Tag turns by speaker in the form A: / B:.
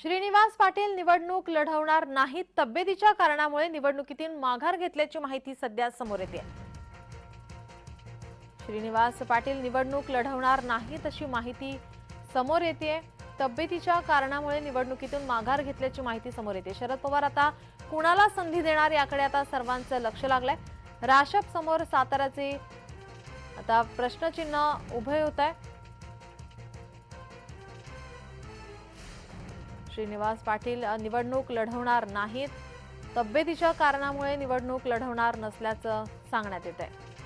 A: श्रीनिवास पाटील निवडणूक लढवणार नाहीत तब्येतीच्या कारणामुळे निवडणुकीतून माघार घेतल्याची माहिती सध्या समोर येते. श्रीनिवास पाटील निवडणूक लढवणार नाहीत अशी माहिती समोर येते. तब्येतीच्या कारणामुळे निवडणुकीतून माघार घेतल्याची माहिती समोर येते. शरद पवार आता कुणाला संधी देणार याकडे आता सर्वांचं लक्ष लागलंय. राशप समोर साताऱ्याचे आता प्रश्नचिन्ह उभे होत आहे. श्रीनिवास पाटील निवडणूक लढवणार नाहीत. तब्येतीच्या कारणामुळे निवडणूक लढवणार नसल्याचं सांगण्यात येत आहे